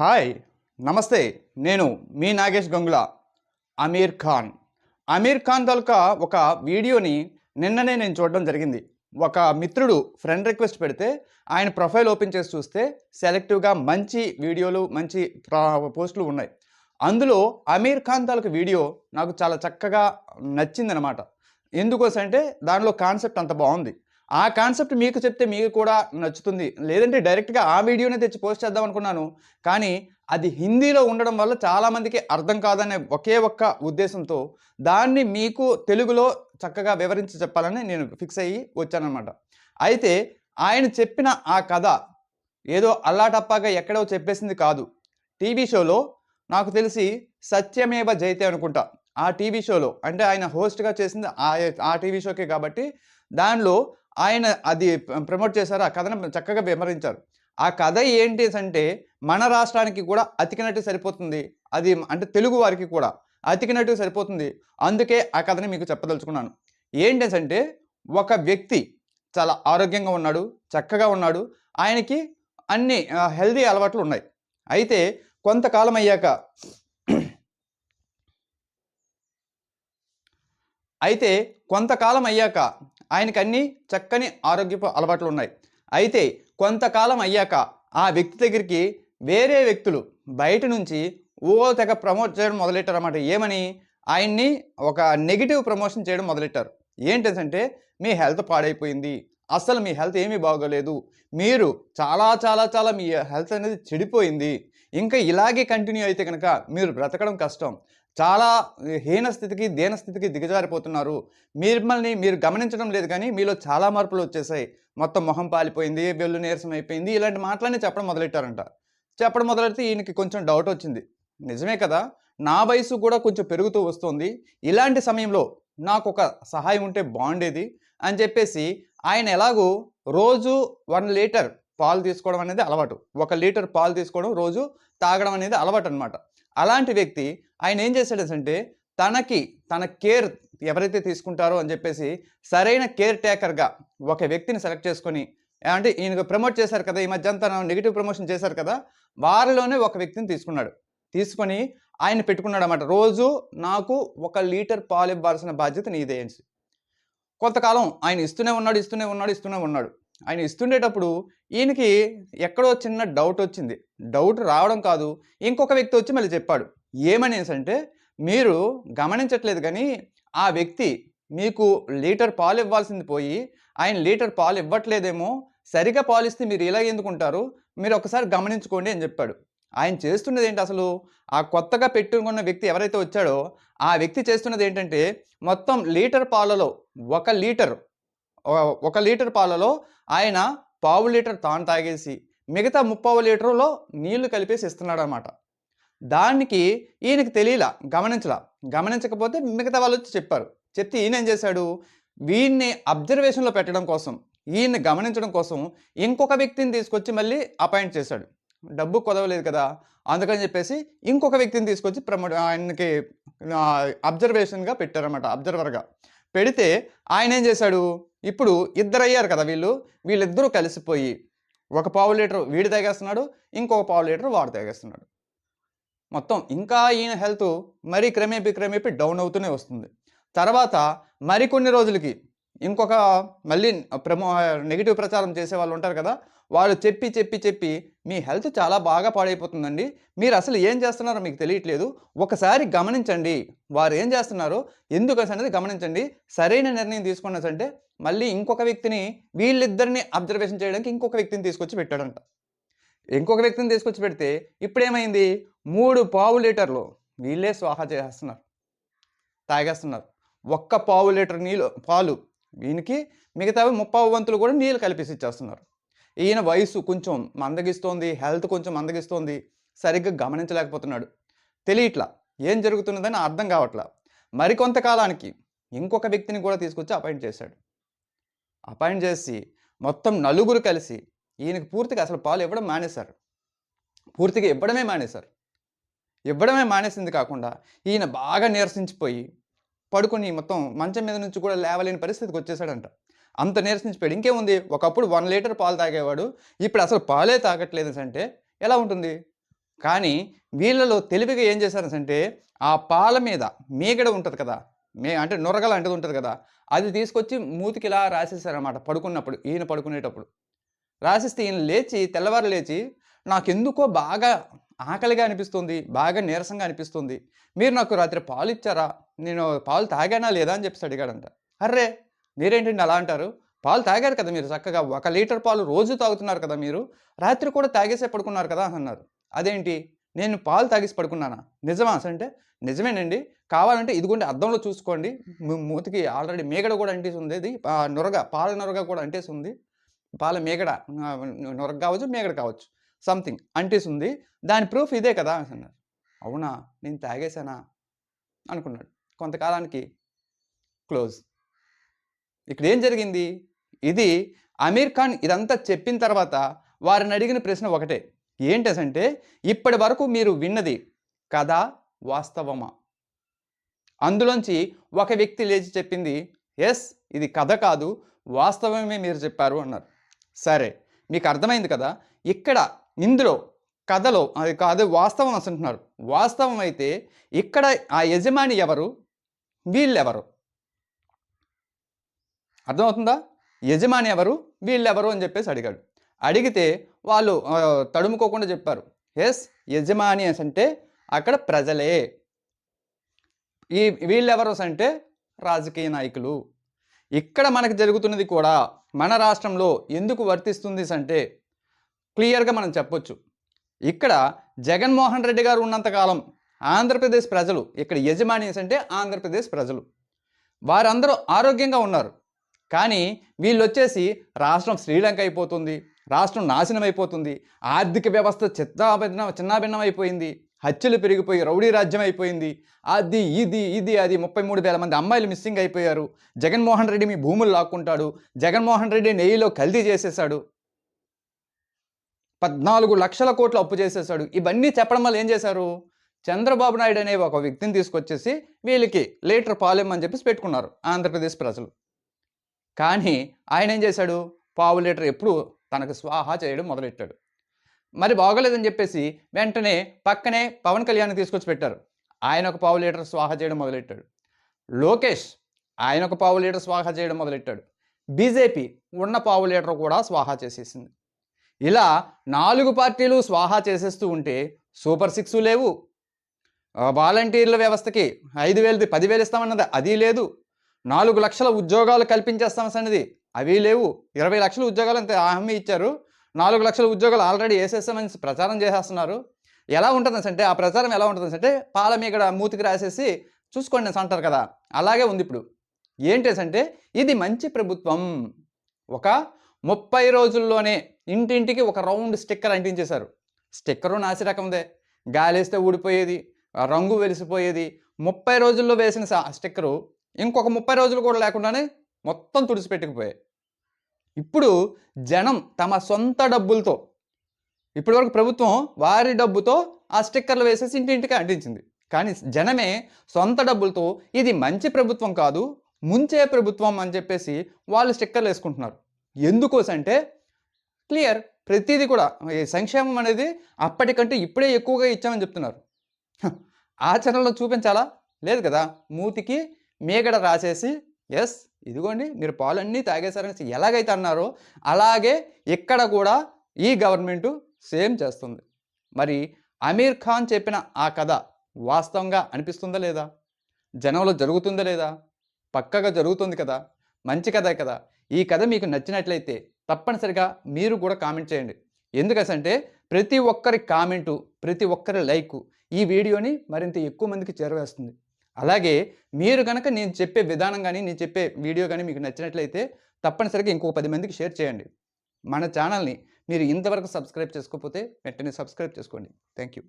Hi నమస్తే. నేను మీ నాగేష్ గంగుల అమీర్ ఖాన్. అమీర్ ఖాన్ తాలూకా ఒక వీడియోని నిన్ననే నేను చూడడం జరిగింది. ఒక మిత్రుడు ఫ్రెండ్ రిక్వెస్ట్ పెడితే ఆయన ప్రొఫైల్ ఓపెన్ చేసి చూస్తే సెలెక్టివ్గా మంచి వీడియోలు మంచి పోస్టులు ఉన్నాయి. అందులో అమీర్ ఖాన్ తాలూకా వీడియో నాకు చాలా చక్కగా నచ్చిందనమాట ఎందుకోసం అంటే దానిలో కాన్సెప్ట్ అంత బాగుంది. ఆ కాన్సెప్ట్ మీకు చెప్తే మీకు కూడా నచ్చుతుంది. లేదంటే డైరెక్ట్గా ఆ వీడియోనే తెచ్చి పోస్ట్ చేద్దాం అనుకున్నాను. కానీ అది హిందీలో ఉండడం వల్ల చాలామందికి అర్థం కాదనే ఒకే ఒక్క ఉద్దేశంతో దాన్ని మీకు తెలుగులో చక్కగా వివరించి చెప్పాలని నేను ఫిక్స్ అయ్యి వచ్చానమాట అయితే ఆయన చెప్పిన ఆ కథ ఏదో అల్లాటప్పాగా ఎక్కడో చెప్పేసింది కాదు. టీవీ షోలో నాకు తెలిసి సత్యమేవ జయతే అనుకుంటా. ఆ టీవీ షోలో అంటే ఆయన హోస్ట్గా చేసింది ఆ ఆ టీవీ షోకే కాబట్టి దానిలో ఆయన అది ప్రమోట్ చేశారు ఆ కథను చక్కగా విమరించారు ఆ కథ ఏంటి అంటే మన రాష్ట్రానికి కూడా అతికినట్టు సరిపోతుంది. అది అంటే తెలుగు వారికి కూడా అతికినట్టు సరిపోతుంది. అందుకే ఆ కథని మీకు చెప్పదలుచుకున్నాను. ఏంటి అంటే ఒక వ్యక్తి చాలా ఆరోగ్యంగా ఉన్నాడు చక్కగా ఉన్నాడు. ఆయనకి అన్ని హెల్దీ అలవాట్లు ఉన్నాయి. అయితే కొంతకాలం అయ్యాక అయితే కొంతకాలం అయ్యాక ఆయనకు అన్ని చక్కని ఆరోగ్యపు అలవాట్లు ఉన్నాయి అయితే కొంతకాలం అయ్యాక ఆ వ్యక్తి దగ్గరికి వేరే వ్యక్తులు బయట నుంచి ఓ తెగ ప్రమోట్ చేయడం మొదలెట్టారన్నమాట. ఏమని? ఆయన్ని ఒక నెగిటివ్ ప్రమోషన్ చేయడం మొదలెట్టారు. ఏంటంటే మీ హెల్త్ పాడైపోయింది. అసలు మీ హెల్త్ ఏమీ బాగోలేదు. మీరు చాలా చాలా చాలా మీ హెల్త్ అనేది చెడిపోయింది. ఇంకా ఇలాగే కంటిన్యూ అయితే కనుక మీరు బ్రతకడం కష్టం. చాలా హీన స్థితికి దీన స్థితికి దిగజారిపోతున్నారు. మిమ్మల్ని మీరు గమనించడం లేదు కానీ మీలో చాలా మార్పులు వచ్చేసాయి. మొత్తం మొహం పాలిపోయింది వెళ్ళు నీరసం అయిపోయింది ఇలాంటి మాటలన్నీ చెప్పడం మొదలెట్టారంట. చెప్పడం మొదలెడితే ఈయనకి కొంచెం డౌట్ వచ్చింది. నిజమే కదా? నా వయసు కూడా కొంచెం పెరుగుతూ వస్తుంది. ఇలాంటి సమయంలో నాకు ఒక సహాయం ఉంటే బాగుండేది అని చెప్పేసి ఆయన ఎలాగో రోజు వన్ లీటర్ పాలు తీసుకోవడం అనేది అలవాటు. ఒక లీటర్ పాలు తీసుకోవడం రోజు తాగడం అనేది అలవాటు అనమాట అలాంటి వ్యక్తి ఆయన ఏం చేశాడంటే తనకి తన కేర్ ఎవరైతే తీసుకుంటారో అని చెప్పేసి సరైన కేర్ టేకర్గా ఒక వ్యక్తిని సెలెక్ట్ చేసుకొని అంటే ఈయనకు ప్రమోట్ చేశారు కదా ఈ మధ్య అంతా నెగిటివ్ ప్రమోషన్ చేశారు కదా వారిలోనే ఒక వ్యక్తిని తీసుకున్నాడు. తీసుకొని ఆయన పెట్టుకున్నాడు అన్నమాట రోజు నాకు ఒక లీటర్ పాలు ఇవ్వాల్సిన బాధ్యత నీదే అని కొంతకాలం ఆయన ఇస్తూనే ఉన్నాడు ఇస్తూనే ఉన్నాడు ఇస్తూనే ఉన్నాడు. ఆయన ఇస్తుండేటప్పుడు ఈయనకి ఎక్కడో చిన్న డౌట్ వచ్చింది. డౌట్ రావడం కాదు ఇంకొక వ్యక్తి వచ్చి మళ్ళీ చెప్పాడు. ఏమనేసి అంటే మీరు గమనించట్లేదు కానీ ఆ వ్యక్తి మీకు లీటర్ పాలు ఇవ్వాల్సింది పోయి ఆయన లీటర్ పాలు ఇవ్వట్లేదేమో సరిగా పాలు ఇస్తే మీరు ఇలా ఎందుకుంటారు మీరు ఒకసారి గమనించుకోండి అని చెప్పాడు. ఆయన చేస్తున్నది ఏంటి అసలు? ఆ కొత్తగా పెట్టుకున్న వ్యక్తి ఎవరైతే వచ్చాడో ఆ వ్యక్తి చేస్తున్నది ఏంటంటే మొత్తం లీటర్ పాలలో ఒక లీటర్ ఒక- లీటర్ పాలలో ఆయన పావు లీటర్ తాను తాగేసి మిగతా ముప్పావు లీటర్లో నీళ్ళు కలిపేసి ఇస్తున్నాడు అనమాట దానికి ఈయనకి తెలియలా గమనించలా. గమనించకపోతే మిగతా వాళ్ళు వచ్చి చెప్పారు. చెప్తే ఈయన ఏం చేశాడు? వీడిని అబ్జర్వేషన్లో పెట్టడం కోసం ఈయన్ని గమనించడం కోసం ఇంకొక వ్యక్తిని తీసుకొచ్చి మళ్ళీ అపాయింట్ చేశాడు. డబ్బు కుదవలేదు కదా అందుకని చెప్పేసి ఇంకొక వ్యక్తిని తీసుకొచ్చి ప్రమో ఆయనకి అబ్జర్వేషన్గా పెట్టారన్నమాట అబ్జర్వర్గా. పెడితే ఆయన ఏం చేశాడు? ఇప్పుడు ఇద్దరు అయ్యారు కదా వీళ్ళు. వీళ్ళిద్దరూ కలిసిపోయి ఒక పావు లీటర్ వీడి తాగేస్తున్నాడు ఇంకొక పావు లీటర్ వాడు తాగేస్తున్నాడు. మొత్తం ఇంకా ఈయన హెల్త్ మరీ క్రమేపీ క్రమేపీ డౌన్ అవుతూనే వస్తుంది. తర్వాత మరికొన్ని రోజులకి ఇంకొక మళ్ళీ ప్రమో నెగిటివ్ ప్రచారం చేసే వాళ్ళు ఉంటారు కదా వాళ్ళు చెప్పి చెప్పి చెప్పి మీ హెల్త్ చాలా బాగా పాడైపోతుందండి. మీరు అసలు ఏం చేస్తున్నారో మీకు తెలియట్లేదు. ఒకసారి గమనించండి. వారు ఏం చేస్తున్నారో ఎందుకు అనేది గమనించండి. సరైన నిర్ణయం తీసుకున్నట్టంటే మళ్ళీ ఇంకొక వ్యక్తిని వీళ్ళిద్దరిని అబ్జర్వేషన్ చేయడానికి ఇంకొక వ్యక్తిని తీసుకొచ్చి పెట్టాడంట. ఇంకొక వ్యక్తిని తీసుకొచ్చి పెడితే ఇప్పుడేమైంది? మూడు పావు లీటర్లు వీళ్ళే స్వాహా చేసేస్తున్నారు తాగేస్తున్నారు. ఒక్క పావు లీటర్ నీళ్ళు పాలు ఈయనకి మిగతావి ముప్పై వంతులు కూడా నీళ్ళు కలిపేసి ఇచ్చేస్తున్నారు. ఈయన వయసు కొంచెం మందగిస్తోంది హెల్త్ కొంచెం మందగిస్తోంది సరిగ్గా గమనించలేకపోతున్నాడు. తెలియట్లా ఏం జరుగుతున్నదని అర్థం కావట్లా. మరికొంతకాలానికి ఇంకొక వ్యక్తిని కూడా తీసుకొచ్చి అపాయింట్ చేశాడు. అపాయింట్ చేసి మొత్తం నలుగురు కలిసి ఈయనకి పూర్తిగా అసలు పాలు ఇవ్వడం మానేశారు. పూర్తిగా ఇవ్వడమే మానేశారు. ఇవ్వడమే మానేసింది కాకుండా ఈయన బాగా నీరసించిపోయి పడుకొని మొత్తం మంచం మీద నుంచి కూడా లేవలేని పరిస్థితికి వచ్చేసాడంట. అంత నీరసించిపోయాడు ఇంకేముంది? ఒకప్పుడు వన్ లీటర్ పాలు తాగేవాడు. ఇప్పుడు అసలు పాలే తాగట్లేదు అంటే ఎలా ఉంటుంది? కానీ వీళ్ళలో తెలివిగా ఏం చేశారంటే ఆ పాల మీద మీగడ ఉంటుంది కదా మే అంటే నొరగ లాంటిది ఉంటుంది కదా అది తీసుకొచ్చి మూతికి ఇలా రాసేసారన్నమాట పడుకున్నప్పుడు ఈయన పడుకునేటప్పుడు. రాసిస్తే ఈయన లేచి తెల్లవారు లేచి నాకెందుకో బాగా ఆకలిగా అనిపిస్తుంది బాగా నీరసంగా అనిపిస్తుంది. మీరు నాకు రాత్రి పాలు ఇచ్చారా? నేను పాలు తాగానా లేదా అని చెప్పేసి అడిగాడంట. అర్రే మీరేంటండి అలా అంటారు? పాలు తాగారు కదా మీరు చక్కగా. ఒక లీటర్ పాలు రోజు తాగుతున్నారు కదా మీరు. రాత్రి కూడా తాగేసే పడుకున్నారు కదా అన్నారు. అదేంటి? నేను పాలు తాగేసి పడుకున్నానా? నిజమా? అసలు అంటే నిజమేనండి. కావాలంటే ఇదిగోండి అద్దంలో చూసుకోండి. మూతికి ఆల్రెడీ మేగడ కూడా అంటేసి ఉంది ఇది నొరగ పాల నొరగ కూడా అంటేసి ఉంది పాల మేగడ నొరగ కావచ్చు మేగడ కావచ్చు. సంథింగ్ అంటేసి ఉంది దాని ప్రూఫ్ ఇదే కదా అన్నారు. అవునా? నేను తాగేశానా? అనుకున్నాడు. కొంతకాలానికి క్లోజ్. ఇక్కడ ఏం జరిగింది? ఇది అమీర్ ఖాన్ ఇదంతా చెప్పిన తర్వాత వారిని అడిగిన ప్రశ్న ఒకటే. ఏంటంటే ఇప్పటి వరకు మీరు విన్నది కథ వాస్తవమా? అందులోంచి ఒక వ్యక్తి లేచి చెప్పింది ఎస్ ఇది కథ కాదు వాస్తవమే మీరు చెప్పారు అన్నారు. సరే మీకు అర్థమైంది కదా? ఇక్కడ ఇందులో కథలో అది కాదు వాస్తవం అంటున్నారు. వాస్తవం అయితే ఇక్కడ ఆ యజమాని ఎవరు? వీళ్ళెవరు? అర్థమవుతుందా? యజమాని ఎవరు? వీళ్ళెవరు అని చెప్పేసి అడిగాడు. అడిగితే వాళ్ళు తడుముకోకుండా చెప్పారు. ఎస్ యజమాని అంటే అక్కడ ప్రజలే. ఈ వీళ్ళెవరు అంటే రాజకీయ నాయకులు. ఇక్కడ మనకు జరుగుతున్నది కూడా మన రాష్ట్రంలో ఎందుకు వర్తిస్తుంది అంటే క్లియర్గా మనం చెప్పొచ్చు. ఇక్కడ జగన్మోహన్ రెడ్డి గారు ఉన్నంతకాలం ఆంధ్రప్రదేశ్ ప్రజలు ఇక్కడ యజమానియస్ అంటే ఆంధ్రప్రదేశ్ ప్రజలు. వారందరూ ఆరోగ్యంగా ఉన్నారు. కానీ వీళ్ళు వచ్చేసి రాష్ట్రం శ్రీలంక అయిపోతుంది రాష్ట్రం నాశనం అయిపోతుంది ఆర్థిక వ్యవస్థ చిత్తాభిన్న చిన్నాభిన్నం అయిపోయింది హత్యలు పెరిగిపోయి రౌడీ రాజ్యం అయిపోయింది అది ఇది ఇది అది ముప్పై మూడు వేల మంది అమ్మాయిలు మిస్సింగ్ అయిపోయారు. జగన్మోహన్ రెడ్డి మీ భూములు లాక్కుంటాడు జగన్మోహన్ రెడ్డి నెయ్యిలో కల్తీ చేసేసాడు పద్నాలుగు లక్షల కోట్లు అప్పు చేసేసాడు ఇవన్నీ చెప్పడం వల్ల ఏం చేశారు? చంద్రబాబు నాయుడు అనే ఒక వ్యక్తిని తీసుకొచ్చేసి వీళ్ళకి లీటర్ పాలెమ్మని చెప్పేసి పెట్టుకున్నారు ఆంధ్రప్రదేశ్ ప్రజలు. కానీ ఆయన ఏం చేశాడు? పావు లీటర్ ఎప్పుడు తనకు స్వాహా చేయడం మొదలెట్టాడు. మరి బాగోలేదని చెప్పేసి వెంటనే పక్కనే పవన్ కళ్యాణ్ తీసుకొచ్చి పెట్టారు. ఆయన ఒక పావు లీటర్ స్వాహా చేయడం మొదలెట్టాడు. లోకేష్ ఆయన ఒక పావు లీటర్ స్వాహా చేయడం మొదలెట్టాడు. బీజేపీ ఉన్న పావు లీటర్ కూడా స్వాహా చేసేసింది. ఇలా నాలుగు పార్టీలు స్వాహా చేసేస్తూ ఉంటే సూపర్ సిక్స్ లేవు వాలంటీర్ల వ్యవస్థకి ఐదు వేలది పదివేలు ఇస్తామన్నది అది లేదు. నాలుగు లక్షల ఉద్యోగాలు కల్పించేస్తామన్నది అవి లేవు. ఇరవై లక్షల ఉద్యోగాలు అంతే హామీ ఇచ్చారు. నాలుగు లక్షల ఉద్యోగాలు ఆల్రెడీ వేసేస్తామని ప్రచారం చేసేస్తున్నారు. ఎలా ఉంటుంది అంటే ఆ ప్రచారం ఎలా ఉంటుంది అంటే పాల ఇక్కడ మూతికి రాసేసి చూసుకోండి అంటారు కదా అలాగే ఉంది ఇప్పుడు. ఏంటి అంటే ఇది మంచి ప్రభుత్వం. ఒక ముప్పై రోజుల్లోనే ఇంటింటికి ఒక రౌండ్ స్టిక్కర్ అంటించేశారు. స్టిక్కరు నాసి రకందే గాలేస్తే ఊడిపోయేది. రంగు వెలిసిపోయేది. ముప్పై రోజుల్లో వేసిన స్టిక్కరు ఇంకొక ముప్పై రోజులు కూడా లేకుండానే మొత్తం తుడిచిపెట్టుకుపోయాయి. ఇప్పుడు జనం తమ సొంత డబ్బులతో ఇప్పటివరకు ప్రభుత్వం వారి డబ్బుతో ఆ స్టిక్కర్లు వేసేసి ఇంటింటికి అంటించింది. కానీ జనమే సొంత డబ్బులతో ఇది మంచి ప్రభుత్వం కాదు ముంచే ప్రభుత్వం అని చెప్పేసి వాళ్ళు స్టిక్కర్లు వేసుకుంటున్నారు. ఎందుకోసం అంటే క్లియర్ ప్రతిదీ కూడా ఈ సంక్షేమం అనేది అప్పటికంటే ఇప్పుడే ఎక్కువగా ఇచ్చామని చెప్తున్నారు. ఆచరణలో చూపించాలా? లేదు కదా. మూతికి మేగడ రాసేసి ఎస్ ఇదిగోండి మీరు పాలన్నీ తాగేశారని ఎలాగైతే అన్నారో అలాగే ఇక్కడ కూడా ఈ గవర్నమెంటు సేమ్ చేస్తుంది. మరి అమీర్ ఖాన్ చెప్పిన ఆ కథ వాస్తవంగా అనిపిస్తుందా లేదా? జనంలో జరుగుతుందా లేదా? పక్కగా జరుగుతుంది కదా. మంచి కథే కదా. ఈ కథ మీకు నచ్చినట్లయితే తప్పనిసరిగా మీరు కూడా కామెంట్ చేయండి. ఎందుకంటే ప్రతి ఒక్కరి కామెంటు ప్రతి ఒక్కరి లైకు ఈ వీడియోని మరింత ఎక్కువ మందికి చేరవేస్తుంది. అలాగే మీరు కనుక నేను చెప్పే విధానం కానీ నేను చెప్పే వీడియో కానీ మీకు నచ్చినట్లయితే తప్పనిసరిగా ఇంకో పది మందికి షేర్ చేయండి. మన ఛానల్ని మీరు ఇంతవరకు సబ్స్క్రైబ్ చేసుకోకపోతే వెంటనే సబ్స్క్రైబ్ చేసుకోండి. Thank you